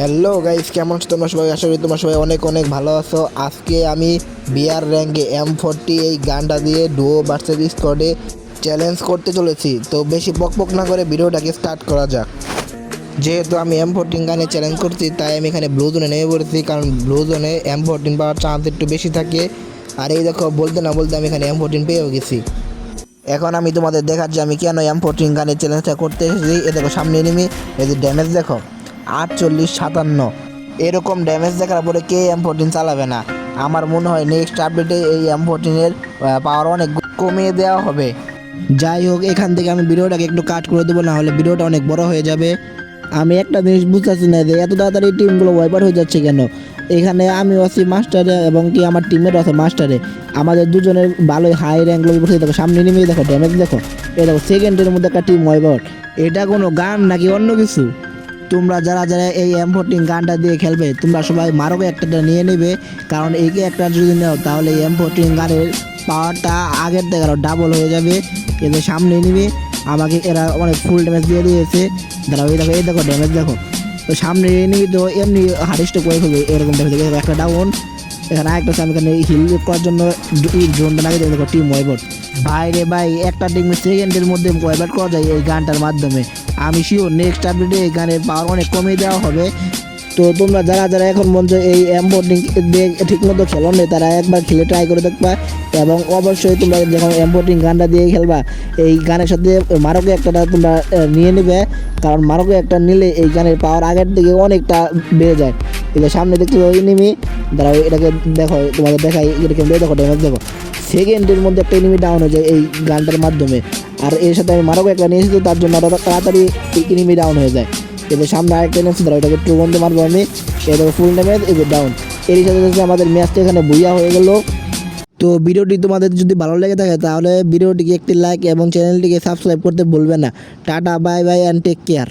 Hello guys কেমন আছো তোমরা সবাই? আশা করি তোমরা সবাই অনেক অনেক ভালো আছো। আজকে আমি বিআর র্যাঙ্কে এম ফোরটি এই গানটা দিয়ে ডুও ভার্সেস স্কোয়াডে চ্যালেঞ্জ করতে চলেছি। তো বেশি বক না করে ভিডিওটাকে স্টার্ট করা যাক। যেহেতু আমি এম ফোরটিন গানে চ্যালেঞ্জ করছি, তাই আমি এখানে ব্লু জোনে নেমে পড়েছি, কারণ ব্লু জোনে এম ফোরটিন পাওয়ার চান্স একটু বেশি থাকে। আর এই দেখো, বলতে না বলতে আমি এখানে এম ফোরটিন পেয়েও গেছি। এখন আমি তোমাদের দেখাচ্ছি আমি কেন এম ফোরটিন গানের চ্যালেঞ্জটা করতে এসেছি। এ দেখো, সামনে নেমে এই যে ড্যামেজ দেখো। আটচল্লিশ সাতান্ন। এরকম ড্যামেজ দেখার পরে কে এম ফোরটিন চালাবে না? আমার মনে হয় নেক্সট আপডেটে এই এম ফোরটিনের পাওয়ার অনেক কমিয়ে দেওয়া হবে। যাই হোক, এখান থেকে আমি ভিডিওটাকে একটু কাট করে দেবো না হলে ভিডিওটা অনেক বড় হয়ে যাবে। আমি একটা জিনিস বুঝতেছি না যে এত তাড়াতাড়ি টিমগুলো ওয়াইপার হয়ে যাচ্ছে কেন? এখানে আমি আছি মাস্টারে এবং কি আমার টিমের আছে মাস্টারে আমাদের দুজনের ভালোই হাই র্যাঙ্ক লোক বসে দেখো, সামনে নেমে দেখো ড্যামেজ দেখো। এই দেখো সেকেন্ডের মধ্যে একটা টিম ওয়াইপার এটা কোনো গান নাকি অন্য কিছু? তোমরা যারা যারা এই এম ফোরটিন গানটা দিয়ে খেলবে, তোমরা সবাই মারকে একটা নিয়ে নেবে। কারণ এইকে একটা যদি নাও, তাহলে এই এম ফোরটিন গানের পাওয়ারটা আগের থেকে আরও ডাবল হয়ে যাবে। এদের সামনে নিবে, আমাকে এরা অনেক ফুল ড্যামেজ দিয়ে দিয়েছে। দাঁড়াও, এই দেখো এই দেখো ড্যামেজ দেখো। তো সামনে নিবি তো, এমনি হারিস্ট করে ফেলবে, এরকম ড্যামেজ একটা ডাউন এখানে আছে, আমি এখানে হিল করার জন্য ড্রোনটা দেবো দেখো টিম ওয়াইবট ভাই রে ভাই, একটা টিম সেকেন্ডের মধ্যে ওয়াইবট করা যায় এই গানটার মাধ্যমে? আমি শিওর নেক্সট আপডেটে এই গানের পাওয়ার অনেক কমিয়ে দেওয়া হবে। তো তোমরা যারা যারা এখন মঞ্চ এই এম্বোর্ডিং ঠিকমতো খেলো নেই তারা একবার খেলে ট্রাই করে দেখবা। এবং অবশ্যই তোমরা যখন এম্বোর্ডিং গানটা দিয়ে খেলবা, এই গানের সাথে মারকে একটা তোমরা নিয়ে নেবে। কারণ মারকে একটা নিলে এই গানের পাওয়ার আগের থেকে অনেকটা বেড়ে যায়। এটা সামনে দেখতে ওই নিমি, দাঁড়াও এটাকে দেখো, তোমাদের দেখাই এটাকে দেখো ড্যামেজ দেখো। সেকেন্ডের মধ্যে একটা এনিমি ডাউন হয়ে যায় এই গানটার মাধ্যমে। আর এর সাথে আমি মারকে একটা নিয়ে এসেছি, তার জন্য আরও তাড়াতাড়ি এনিমি ডাউন হয়ে যায়। এবার সামনে আরেকটা এনেছি ধরো, এটাকে টু বন্ধে মারবো আমি। এটা ফুল ড্যামেজ এবার ডাউন এরই সাথে সাথে আমাদের ম্যাচটা এখানে বুইয়া হয়ে গেল। তো ভিডিওটি তোমাদের যদি ভালো লেগে থাকে, তাহলে ভিডিওটিকে একটি লাইক এবং চ্যানেলটিকে সাবস্ক্রাইব করতে ভুলবে না। Tata bye bye and take care